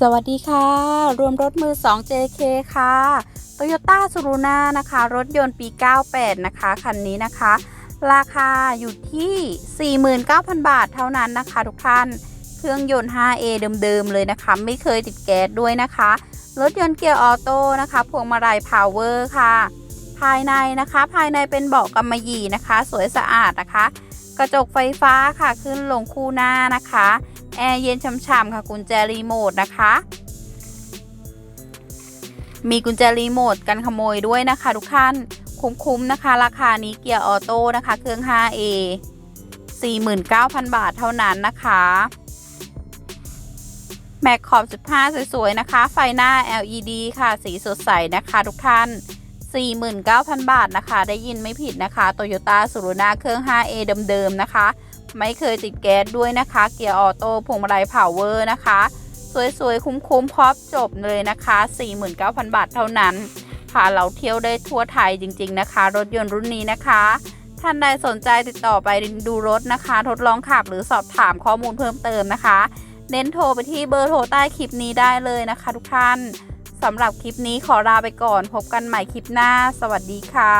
สวัสดีค่ะ รวมรถมือ 2 JK ค่ะ Toyota s u r u n a นะคะ รถยนต์ปี 98 นะคะ คันนี้นะคะ ราคาอยู่ที่ 49,000 บาทเท่านั้นนะคะทุกท่าน เครื่องยนต์ 5A เดิมๆ เลยนะคะ ไม่เคยติดแก๊สด้วยนะคะ รถยนต์เกียร์ออโต้นะคะ พวงมาลัยพาวเวอร์ค่ะ ภายในนะคะ ภายในเป็นเบาะกำมะหยี่นะคะ สวยสะอาดนะคะ กระจกไฟฟ้าค่ะ ขึ้นลงคู่หน้านะคะ แอร์เย็นช่ำๆค่ะกุญแจรีโมทนะคะ มีกุญแจรีโมทกันขโมยด้วยนะคะ ทุกท่านคุ้มๆนะคะ ราคานี้เกียร์ออโต้นะคะ เครื่อง 5A 49,000 บาทเท่านั้นนะคะ แม็กขอบ 15 สวยๆ นะคะ ไฟหน้า LED ค่ะ สีสดใสนะคะ ทุกท่าน 49,000 บาทนะคะ ได้ยินไม่ผิดนะคะ Toyota s u r u n a เครื่อง 5A เดิมๆ นะคะ ไม่เคยติดแก๊สด้วยนะคะ เกียร์ออโต้พวงมาลัยพาวเวอร์นะคะ สวยๆ คุ้มๆครอบจบเลยนะคะ 49,000 บาทเท่านั้นพาเราเที่ยวได้ทั่วไทยจริง ๆนะคะ รถยนต์รุ่นนี้นะคะ ท่านใดสนใจติดต่อไปดูรถนะคะ ทดลองขับหรือสอบถามข้อมูลเพิ่มเติมนะคะ เน้นโทรไปที่เบอร์โทรใต้คลิปนี้ได้เลยนะคะทุกท่านสำหรับคลิปนี้ขอลาไปก่อน พบกันใหม่คลิปหน้า สวัสดีค่ะ